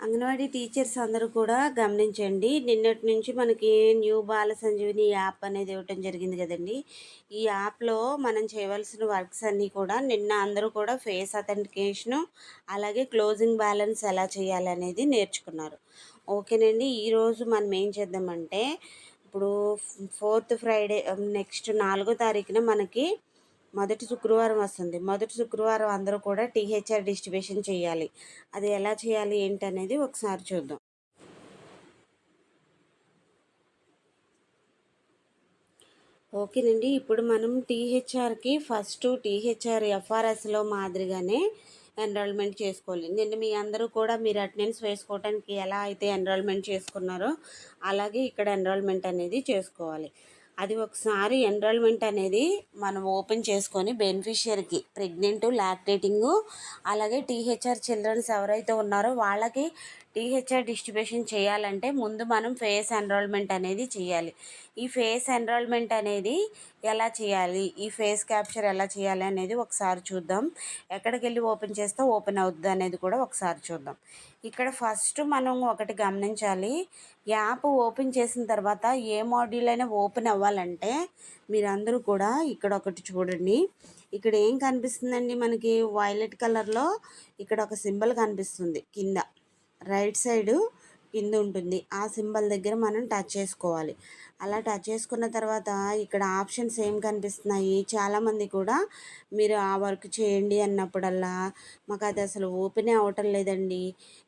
Anganwadi teachers అందరూ కూడా గమనించండి. నిన్నటి నుంచి మనకి న్యూ బాల సంజీవిని యాప్ అనేది ఇవ్వటం జరిగింది కదండి. ఈ యాప్లో మనం చేయవలసిన వర్క్స్ అన్నీ కూడా నిన్న అందరూ కూడా ఫేస్ అథెంటికేషను అలాగే క్లోజింగ్ బ్యాలెన్స్ ఎలా చేయాలి అనేది నేర్చుకున్నారు. ఓకేనండి. ఈరోజు మనం ఏం చేద్దామంటే ఇప్పుడు ఫోర్త్ ఫ్రైడే నెక్స్ట్ నాలుగో తారీఖున మనకి మొదటి శుక్రవారం వస్తుంది. మొదటి శుక్రవారం అందరూ కూడా టీహెచ్ఆర్ డిస్ట్రిబ్యూషన్ చేయాలి. అది ఎలా చేయాలి ఏంటనేది ఒకసారి చూద్దాం. ఓకేనండి. ఇప్పుడు మనం టీహెచ్ఆర్కి ఫస్ట్ టీహెచ్ఆర్ ఎఫ్ఆర్ఎస్లో మాదిరిగానే ఎన్రోల్మెంట్ చేసుకోవాలి. నిన్న మీ అందరూ కూడా మీరు అటెండెన్స్ వేసుకోవడానికి ఎలా అయితే ఎన్రోల్మెంట్ చేసుకున్నారో అలాగే ఇక్కడ ఎన్రోల్మెంట్ అనేది చేసుకోవాలి. అది ఒకసారి ఎన్రోల్మెంట్ అనేది మనం ఓపెన్ చేసుకొని బెనిఫిషియర్కి ప్రెగ్నెంట్ లాక్టేటింగ్ అలాగే టీహెచ్ఆర్ చిల్డ్రన్స్ ఎవరైతే ఉన్నారో వాళ్ళకి టీహెచ్ఆర్ డిస్ట్రిబ్యూషన్ చేయాలంటే ముందు మనం ఫేస్ ఎన్రోల్మెంట్ అనేది చేయాలి. ఈ ఫేస్ ఎన్రోల్మెంట్ అనేది ఎలా చేయాలి? ఈ ఫేస్ క్యాప్చర్ ఎలా చేయాలి అనేది ఒకసారి చూద్దాం. ఎక్కడికి వెళ్ళి ఓపెన్ చేస్తే ఓపెన్ అవుతుంది అనేది కూడా ఒకసారి చూద్దాం. ఇక్కడ ఫస్ట్ మనం ఒకటి గమనించాలి. యాప్ ఓపెన్ చేసిన తర్వాత ఏ మాడ్యూల్ అయినా ఓపెన్ అవ్వాలంటే మీరందరూ కూడా ఇక్కడ ఒకటి చూడండి. ఇక్కడ ఏం కనిపిస్తుందండి మనకి? వైలెట్ కలర్లో ఇక్కడ ఒక సింబల్ కనిపిస్తుంది. కింద. రైట్ సైడు కింద ఉంటుంది. ఆ సింబల్ దగ్గర మనం టచ్ చేసుకోవాలి. అలా టచ్ చేసుకున్న తర్వాత ఇక్కడ ఆప్షన్స్ ఏం కనిపిస్తున్నాయి? చాలామంది కూడా మీరు ఆ వర్క్ చేయండి అన్నప్పుడల్లా మాకు అది అసలు ఓపెనే అవటం లేదండి.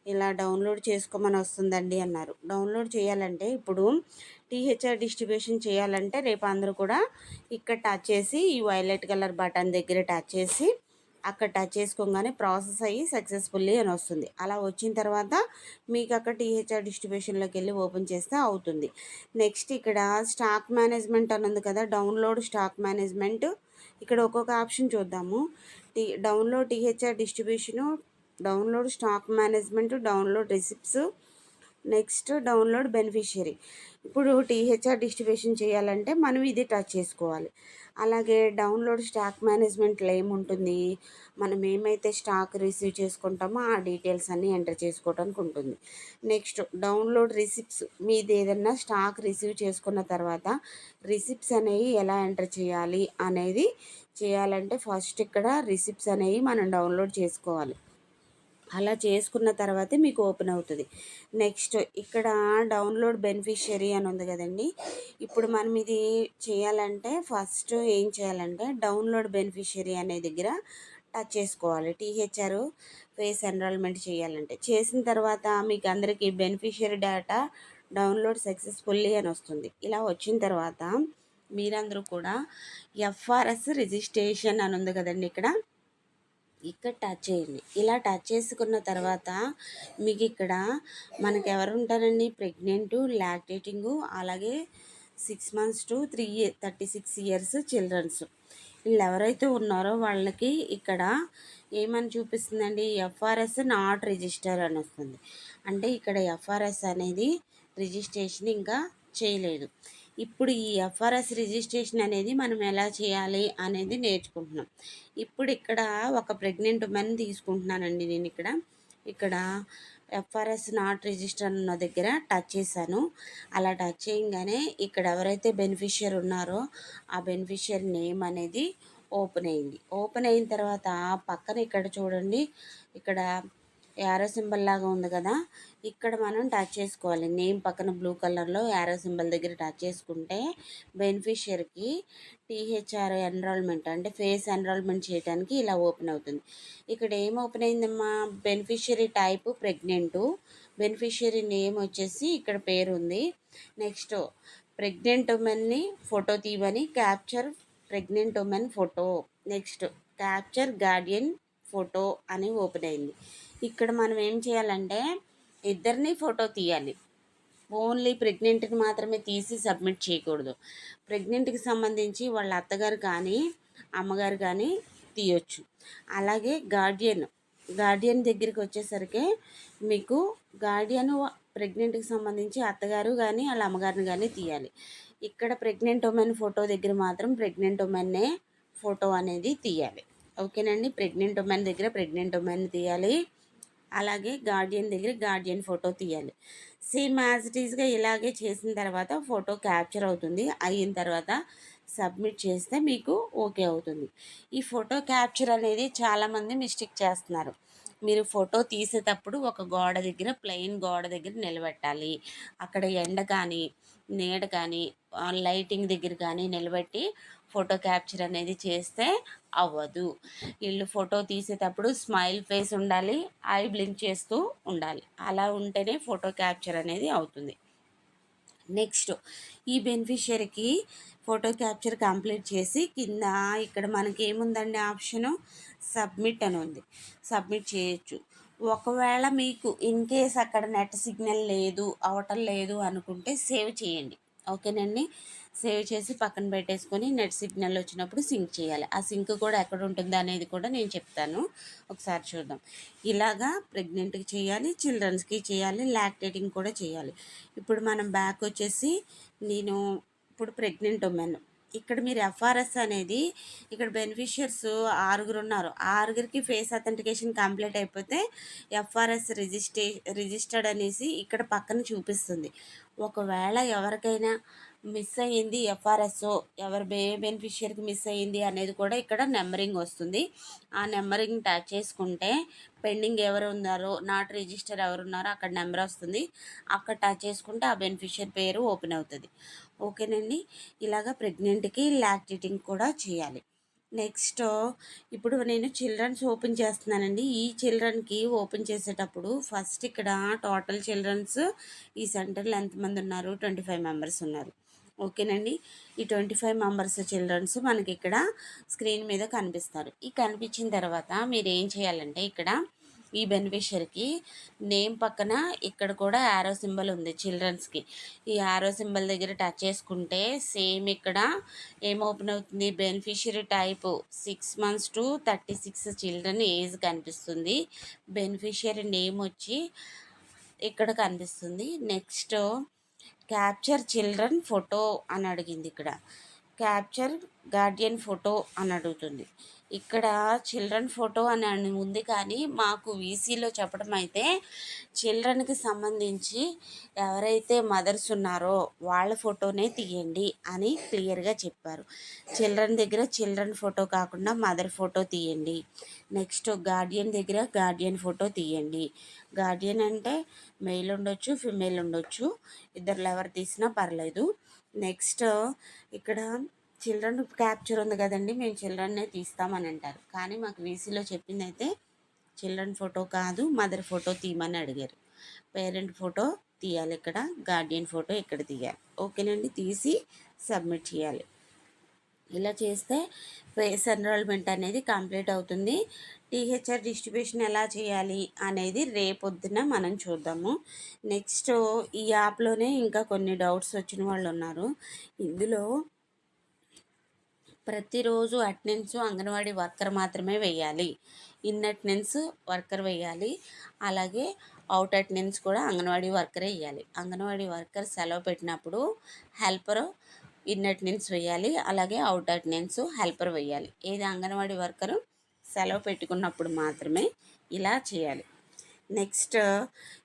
ఇలా డౌన్లోడ్ చేసుకోమని వస్తుందండి అన్నారు. డౌన్లోడ్ చేయాలంటే ఇప్పుడు టీహెచ్ఆర్ డిస్ట్రిబ్యూషన్ చేయాలంటే రేపు అందరూ కూడా ఇక్కడ టచ్ చేసి ఈ వైలెట్ కలర్ బటన్ దగ్గర టచ్ చేసి అక్కడ టచ్ చేసుకోగానే ప్రాసెస్ అయ్యి సక్సెస్ఫుల్లీ అని వస్తుంది. అలా వచ్చిన తర్వాత మీకు అక్కడ టీహెచ్ఆర్ డిస్ట్రిబ్యూషన్లోకి వెళ్ళి ఓపెన్ చేస్తే అవుతుంది. నెక్స్ట్ ఇక్కడ స్టాక్ మేనేజ్మెంట్ అన్నది కదా డౌన్లోడ్ స్టాక్ మేనేజ్మెంట్. ఇక్కడ ఒక్కొక్క ఆప్షన్ చూద్దాము. T download THR distribution download stock management download receipts next download beneficiary. ఇప్పుడు టీహెచ్ఆర్ డిస్ట్రిబ్యూషన్ చేయాలంటే మనం ఇది టచ్ చేసుకోవాలి. అలాగే డౌన్లోడ్ స్టాక్ మేనేజ్మెంట్లో ఏముంటుంది మనం ఏమైతే స్టాక్ రిసీవ్ చేసుకుంటామో ఆ డీటెయిల్స్ అన్నీ ఎంటర్ చేసుకోవడానికి ఉంటుంది. నెక్స్ట్ డౌన్లోడ్ రిసిప్ట్స్ మీది ఏదన్నా స్టాక్ రిసీవ్ చేసుకున్న తర్వాత రిసిప్ట్స్ అనేవి ఎలా ఎంటర్ చేయాలి అనేది చేయాలంటే ఫస్ట్ ఇక్కడ రిసిప్ట్స్ అనేవి మనం డౌన్లోడ్ చేసుకోవాలి. అలా చేసుకున్న తర్వాతే మీకు ఓపెన్ అవుతుంది. నెక్స్ట్ ఇక్కడ డౌన్లోడ్ బెనిఫిషియరీ అని ఉంది కదండి. ఇప్పుడు మనం ఇది చేయాలంటే ఫస్ట్ ఏం చేయాలంటే డౌన్లోడ్ బెనిఫిషియరీ అనే దగ్గర టచ్ చేసుకోవాలి. టీహెచ్ఆర్ ఫేస్ ఎన్రోల్మెంట్ చేయాలంటే. చేసిన తర్వాత మీకు అందరికీ బెనిఫిషియరీ డేటా డౌన్లోడ్ సక్సెస్ఫుల్లీ అని వస్తుంది. ఇలా వచ్చిన తర్వాత మీరందరూ కూడా ఎఫ్ఆర్ఎస్ రిజిస్ట్రేషన్ అని ఉంది కదండి ఇక్కడ. ఇక్కడ టచ్ చేయండి. ఇలా టచ్ చేసుకున్న తర్వాత మీకు ఇక్కడ మనకు ఎవరు ఉంటారండి? ప్రెగ్నెంట్ లాక్టేటింగ్ అలాగే six months to three thirty six years childrens వీళ్ళు ఎవరైతే ఉన్నారో వాళ్ళకి ఇక్కడ ఏమని చూపిస్తుందండి? ఎఫ్ఆర్ఎస్ నాట్ రిజిస్టర్ అని వస్తుంది. అంటే ఇక్కడ ఎఫ్ఆర్ఎస్ అనేది రిజిస్ట్రేషన్ ఇంకా చేయలేదు. ఇప్పుడు ఈ ఎఫ్ఆర్ఎస్ రిజిస్ట్రేషన్ అనేది మనం ఎలా చేయాలి అనేది నేర్చుకుంటున్నాం. ఇప్పుడు ఇక్కడ ఒక ప్రెగ్నెంట్ ఉమెన్ తీసుకుంటున్నానండి నేను ఇక్కడ. ఇక్కడ ఎఫ్ఆర్ఎస్ నాట్ రిజిస్టర్ ఉన్న దగ్గర టచ్ చేశాను. అలా టచ్ చేయగానే ఇక్కడ ఎవరైతే బెనిఫిషియర్ ఉన్నారో ఆ బెనిఫిషియర్ నేమ్ అనేది ఓపెన్ అయింది. ఓపెన్ అయిన తర్వాత పక్కన ఇక్కడ చూడండి. ఇక్కడ యారో సింబల్ లాగా ఉంది కదా ఇక్కడ మనం టచ్ చేసుకోవాలి. నేమ్ పక్కన బ్లూ కలర్లో యారో సింబల్ దగ్గర టచ్ చేసుకుంటే బెనిఫిషియర్కి టీహెచ్ఆర్ ఎన్రోల్మెంట్ అంటే ఫేస్ ఎన్రోల్మెంట్ చేయడానికి ఇలా ఓపెన్ అవుతుంది. ఇక్కడ ఏం ఓపెన్ అయిందమ్మా? Beneficiary type pregnant beneficiary name వచ్చేసి ఇక్కడ పేరు ఉంది. నెక్స్ట్ ప్రెగ్నెంట్ ఉమెన్ని ఫోటో తీయమని capture pregnant women photo next capture guardian photo అని ఓపెన్ అయింది. ఇక్కడ మనం ఏం చేయాలంటే ఇద్దరిని ఫోటో తీయాలి. ఓన్లీ ప్రెగ్నెంట్కి మాత్రమే తీసి సబ్మిట్ చేయకూడదు. ప్రెగ్నెంట్కి సంబంధించి వాళ్ళ అత్తగారు కానీ అమ్మగారు కానీ తీయొచ్చు. అలాగే గార్డియన్ గార్డియన్ దగ్గరికి వచ్చేసరికి మీకు గార్డియన్ ప్రెగ్నెంట్కి సంబంధించి అత్తగారు కానీ వాళ్ళ అమ్మగారిని కానీ తీయాలి. ఇక్కడ ప్రెగ్నెంట్ ఉమెన్ ఫోటో దగ్గర మాత్రం ప్రెగ్నెంట్ ఉమెన్నే ఫోటో అనేది తీయాలి. ఓకేనండి? ప్రెగ్నెంట్ ఉమెన్ దగ్గర ప్రెగ్నెంట్ ఉమెన్ తీయాలి. అలాగే గార్డియన్ దగ్గర గార్డియన్ ఫోటో తీయాలి. సేమ్ యాజ్ ఇట్ ఈస్గా ఇలాగే చేసిన తర్వాత ఫోటో క్యాప్చర్ అవుతుంది. అయిన తర్వాత సబ్మిట్ చేస్తే మీకు ఓకే అవుతుంది. ఈ ఫోటో క్యాప్చర్ అనేది చాలామంది మిస్టేక్ చేస్తున్నారు. మీరు ఫోటో తీసేటప్పుడు ఒక గోడ దగ్గర ప్లెయిన్ గోడ దగ్గర నిలబెట్టాలి. అక్కడ ఎండ కానీ నీడ కానీ లైటింగ్ దగ్గర కానీ నిలబెట్టి ఫోటో క్యాప్చర్ అనేది చేస్తే అవ్వదు. వీళ్ళు ఫోటో తీసేటప్పుడు స్మైల్ ఫేస్ ఉండాలి ఐ బ్లింక్ చేస్తూ ఉండాలి. అలా ఉంటేనే ఫోటో క్యాప్చర్ అనేది అవుతుంది. నెక్స్ట్ ఈ బెనిఫిషియరీకి ఫోటో క్యాప్చర్ కంప్లీట్ చేసి కింద ఇక్కడ మనకి ఏముందండి ఆప్షను? సబ్మిట్ అని ఉంది. సబ్మిట్ చేయొచ్చు. ఒకవేళ మీకు ఇన్ కేస్ అక్కడ నెట్ సిగ్నల్ లేదు అవటం లేదు అనుకుంటే సేవ్ చేయండి. ఓకేనండి? సేవ్ చేసి పక్కన పెట్టేసుకొని నెట్ సిగ్నల్ వచ్చినప్పుడు సింక్ చేయాలి. ఆ సింక్ కూడా ఎక్కడ ఉంటుంది అనేది కూడా నేను చెప్తాను. ఒకసారి చూద్దాం. ఇలాగా ప్రెగ్నెంట్కి చేయాలి చిల్డ్రన్స్కి చేయాలి లాక్టేటింగ్ కూడా చేయాలి. ఇప్పుడు మనం బ్యాక్ వచ్చేసి నేను ఇప్పుడు ప్రెగ్నెంట్ ఉమెన్ ఇక్కడ మీరు ఎఫ్ఆర్ఎస్ అనేది ఇక్కడ బెనిఫిషియర్స్ ఆరుగురు ఉన్నారు. ఆరుగురికి ఫేస్ అథెంటికేషన్ కంప్లీట్ అయిపోతే ఎఫ్ఆర్ఎస్ రిజిస్ట్రే రిజిస్టర్డ్ అనేసి ఇక్కడ పక్కన చూపిస్తుంది. ఒకవేళ ఎవరికైనా మిస్ అయ్యింది. ఎఫ్ఆర్ఎస్ఓ ఎవరు బే బెనిఫిషియర్కి మిస్ అయ్యింది అనేది కూడా ఇక్కడ నెంబరింగ్ వస్తుంది. ఆ నెంబరింగ్ ట్యాచ్ చేసుకుంటే పెండింగ్ ఎవరు ఉన్నారో నాట్ రిజిస్టర్ ఎవరు ఉన్నారో అక్కడ నెంబర్ వస్తుంది. అక్కడ టచ్ చేసుకుంటే ఆ బెనిఫిషియర్ పేరు ఓపెన్ అవుతుంది. ఓకేనండి ఇలాగ ప్రెగ్నెంట్కి లాక్టేటింగ్ కూడా చేయాలి. నెక్స్ట్ ఇప్పుడు నేను చిల్డ్రన్స్ ఓపెన్ చేస్తున్నానండి. ఈ చిల్డ్రన్కి ఓపెన్ చేసేటప్పుడు ఫస్ట్ ఇక్కడ టోటల్ చిల్డ్రన్స్ ఈ సెంటర్లో ఎంతమంది ఉన్నారు ట్వంటీ ఫైవ్ మెంబర్స్ ఉన్నారు. ఓకేనండి. ఈ ట్వంటీ ఫైవ్ మెంబర్స్ చిల్డ్రన్స్ మనకి ఇక్కడ స్క్రీన్ మీద కనిపిస్తారు. ఈ కనిపించిన తర్వాత మీరు ఏం చేయాలంటే ఇక్కడ ఈ బెనిఫిషరీకి నేమ్ పక్కన ఇక్కడ కూడా యారో సింబల్ ఉంది చిల్డ్రన్స్కి. ఈ యారో సింబల్ దగ్గర టచ్ చేసుకుంటే సేమ్ ఇక్కడ ఏం ఓపెన్ అవుతుంది? Beneficiary type six months to thirty six children age కనిపిస్తుంది. బెనిఫిషరీ నేమ్ వచ్చి ఇక్కడ కనిపిస్తుంది. నెక్స్ట్ క్యాప్చర్ చిల్డ్రన్ ఫోటో అని అడిగింది ఇక్కడ. క్యాప్చర్ గార్డియన్ ఫోటో అని అడుగుతుంది. ఇక్కడ చిల్డ్రన్ ఫోటో అని ఉంది కానీ మాకు వీసీలో చెప్పడం అయితే చిల్డ్రన్కి సంబంధించి ఎవరైతే మదర్స్ ఉన్నారో వాళ్ళ ఫోటోనే తీయండి అని క్లియర్గా చెప్పారు. చిల్డ్రన్ దగ్గర చిల్డ్రన్ ఫోటో కాకుండా మదర్ ఫోటో తీయండి. నెక్స్ట్ గార్డియన్ దగ్గర గార్డియన్ ఫోటో తీయండి. గార్డియన్ అంటే మెయిల్ ఉండొచ్చు ఫిమేల్ ఉండొచ్చు ఇద్దరు ఎవరు తీసినా పర్లేదు. నెక్స్ట్ ఇక్కడ చిల్డ్రన్ క్యాప్చర్ ఉంది కదండి మేము చిల్డ్రన్నే తీస్తామని అంటారు. కానీ మాకు వీసీలో చెప్పింది అయితే చిల్డ్రన్ ఫోటో కాదు మదర్ ఫోటో తీయమని అడిగారు. పేరెంట్ ఫోటో తీయాలి ఇక్కడ గార్డియన్ ఫోటో ఇక్కడ తీయాలి. ఓకేనండి తీసి సబ్మిట్ చేయాలి. ఇలా చేస్తే ఫేస్ ఎన్రోల్మెంట్ అనేది కంప్లీట్ అవుతుంది. టీహెచ్ఆర్ డిస్ట్రిబ్యూషన్ ఎలా చేయాలి అనేది రేపొద్దున మనం చూద్దాము. నెక్స్ట్ ఈ యాప్లోనే ఇంకా కొన్ని డౌట్స్ వచ్చిన వాళ్ళు ఉన్నారు. ఇందులో ప్రతిరోజు అటెండెన్స్ అంగన్వాడీ వర్కర్ మాత్రమే వేయాలి ఇన్ అటెండెన్స్ వర్కర్ వేయాలి అలాగే అవుట్ అటెండెన్స్ కూడా అంగన్వాడీ వర్కరే వేయాలి అంగన్వాడీ వర్కర్ సెలవు పెట్టినప్పుడు హెల్పర్ ఇన్ అటెండెన్స్ వేయాలి అలాగే అవుట్ అటెండెన్స్ హెల్పర్ వేయాలి ఏది అంగన్వాడీ వర్కరు సెలవు పెట్టుకున్నప్పుడు మాత్రమే ఇలా చేయాలి. నెక్స్ట్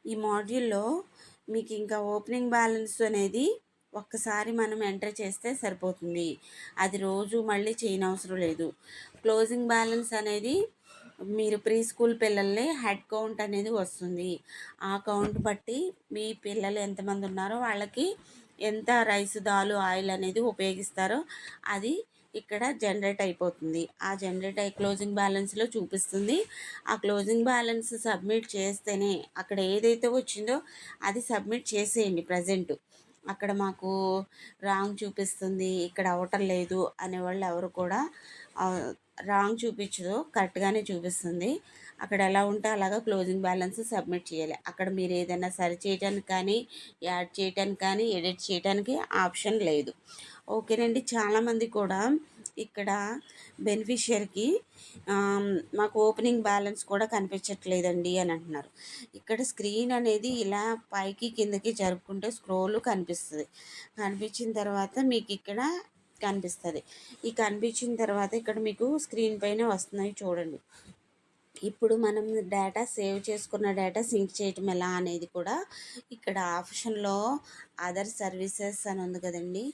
ఈ మాడ్యూల్లో మీకు ఇంకా ఓపెనింగ్ బ్యాలెన్స్ అనేది ఒక్కసారి మనం ఎంటర్ చేస్తే సరిపోతుంది. అది రోజు మళ్ళీ చేయనవసరం లేదు. క్లోజింగ్ బ్యాలెన్స్ అనేది మీరు ప్రీ స్కూల్ పిల్లల్ని హెడ్ కౌంట్ అనేది వస్తుంది. ఆ కౌంట్ బట్టి మీ పిల్లలు ఎంతమంది ఉన్నారో వాళ్ళకి ఎంత రైస్ దాలు ఆయిల్ అనేది ఉపయోగిస్తారో అది ఇక్కడ జనరేట్ అయిపోతుంది. ఆ జనరేట్ అయి క్లోజింగ్ బ్యాలెన్స్లో చూపిస్తుంది. ఆ క్లోజింగ్ బ్యాలెన్స్ సబ్మిట్ చేస్తేనే అక్కడ ఏదైతే వచ్చిందో అది సబ్మిట్ చేసేయండి ప్రజెంట్. అక్కడ మాకు రాంగ్ చూపిస్తుంది ఇక్కడ అవటం లేదు అనేవాళ్ళు ఎవరు కూడా రాంగ్ చూపించదు కరెక్ట్గానే చూపిస్తుంది. అక్కడ ఎలా ఉంటే అలాగా క్లోజింగ్ బ్యాలెన్స్ సబ్మిట్ చేయాలి. అక్కడ మీరు ఏదైనా సరి చేయడానికి కానీ యాడ్ చేయడానికి కానీ ఎడిట్ చేయడానికి ఆప్షన్ లేదు. ఓకేనండి చాలామంది కూడా ఇక్కడ బెనిఫిషియర్కి మాకు ఓపెనింగ్ బ్యాలెన్స్ కూడా కనిపించట్లేదండి అని అంటున్నారు. ఇక్కడ స్క్రీన్ అనేది ఇలా పైకి కిందకి జరుపుకుంటే స్క్రోల్ కనిపిస్తుంది. కనిపించిన తర్వాత మీకు ఇక్కడ కనిపిస్తుంది. ఈ కనిపించిన తర్వాత ఇక్కడ మీకు స్క్రీన్ పైన వస్తున్నాయి చూడండి. ఇప్పుడు మనం డేటా సేవ్ చేసుకున్న డేటా సింక్ చేయటం ఎలా అనేది కూడా ఇక్కడ ఆప్షన్లో అదర్ సర్వీసెస్ అని ఉంది కదండి.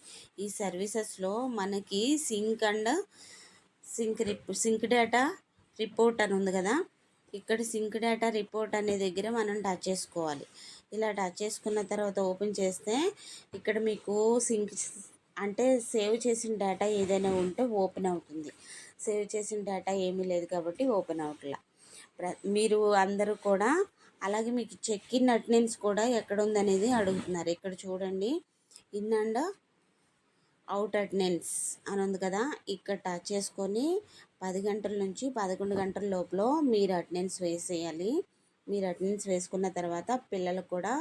ఈ సర్వీసెస్లో మనకి sync and sync rip sync data report అని ఉంది కదా. ఇక్కడ సింక్ డేటా రిపోర్ట్ అనే దగ్గర మనం టచ్ చేసుకోవాలి. ఇలా టచ్ చేసుకున్న తర్వాత ఓపెన్ చేస్తే ఇక్కడ మీకు సింక్ అంటే సేవ్ చేసిన డేటా ఏదైనా ఉంటే ఓపెన్ అవుతుంది. సేవ్ చేసిన డేటా ఏమీ లేదు కాబట్టి ఓపెన్ అవట్లా. మీరు అందరూ కూడా అలాగే మీకు చెక్ ఇన్ అటెండెన్స్ కూడా ఎక్కడ ఉందనేది అడుగుతున్నారు. ఇక్కడ చూడండి. ఇన్ అండ్ అవుట్ అటెండెన్స్ అని ఉంది కదా. ఇక్కడ టచ్ చేసుకొని పది గంటల నుంచి పదకొండు గంటల లోపల మీరు అటెండెన్స్ వేసేయాలి. మీరు అటెండెన్స్ వేసుకున్న తర్వాత పిల్లలు కూడా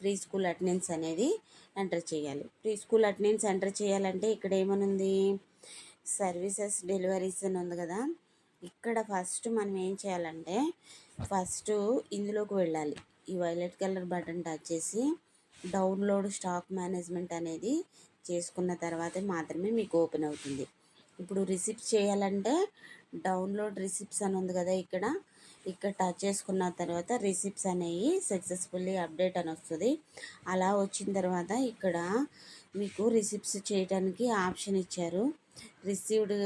ప్రీ స్కూల్ అటెండెన్స్ అనేది ఎంటర్ చేయాలి. ప్రీ స్కూల్ అటెండెన్స్ ఎంటర్ చేయాలంటే ఇక్కడ ఏమనుంది? సర్వీసెస్ డెలివరీస్ అని ఉంది కదా. ఇక్కడ ఫస్ట్ మనం ఏం చేయాలంటే ఫస్ట్ ఇందులోకి వెళ్ళాలి. ఈ వైలెట్ కలర్ బటన్ టచ్ చేసి డౌన్లోడ్ స్టాక్ మేనేజ్మెంట్ అనేది చేసుకున్న తర్వాత మాత్రమే మీకు ఓపెన్ అవుతుంది. ఇప్పుడు రిసిప్ట్స్ చేయాలంటే డౌన్లోడ్ రిసిప్ట్స్ అని ఉంది కదా ఇక్కడ. ఇక్కడ టచ్ చేసుకున్న తర్వాత రిసిప్ట్స్ అనేవి సక్సెస్ఫుల్లీ అప్డేట్ అని వస్తుంది. అలా వచ్చిన తర్వాత ఇక్కడ మీకు రిసిప్ట్స్ చేయడానికి ఆప్షన్ ఇచ్చారు. రిసీవ్డ్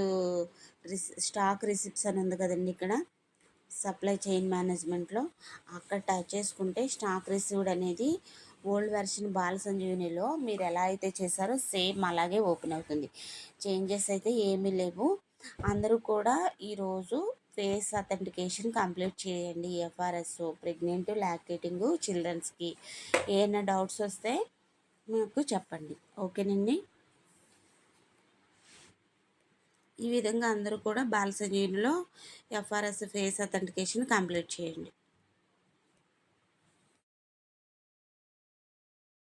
రిస్ స్టాక్ రిసిప్ట్స్ అని ఉంది కదండి ఇక్కడ. సప్లై చైన్ మేనేజ్మెంట్లో. అక్కడ టచ్ చేసుకుంటే స్టాక్ రిసీవ్డ్ అనేది ఓల్డ్ వెర్షన్ బాలసంజీవినిలో మీరు ఎలా అయితే చేశారో సేమ్ అలాగే ఓపెన్ అవుతుంది. చేంజెస్ అయితే ఏమీ లేవు. అందరూ కూడా ఈరోజు ఫేస్ అథెంటికేషన్ కంప్లీట్ చేయండి. ఎఫ్ఆర్ఎస్ ప్రెగ్నెంట్ లాక్టేటింగ్ చిల్డ్రన్స్కి ఏమైనా డౌట్స్ వస్తే మాకు చెప్పండి. ఓకేనండి? ఈ విధంగా అందరూ కూడా బాల ఎఫ్ఆర్ఎస్ ఫేస్ అథెంటికేషన్ కంప్లీట్ చేయండి.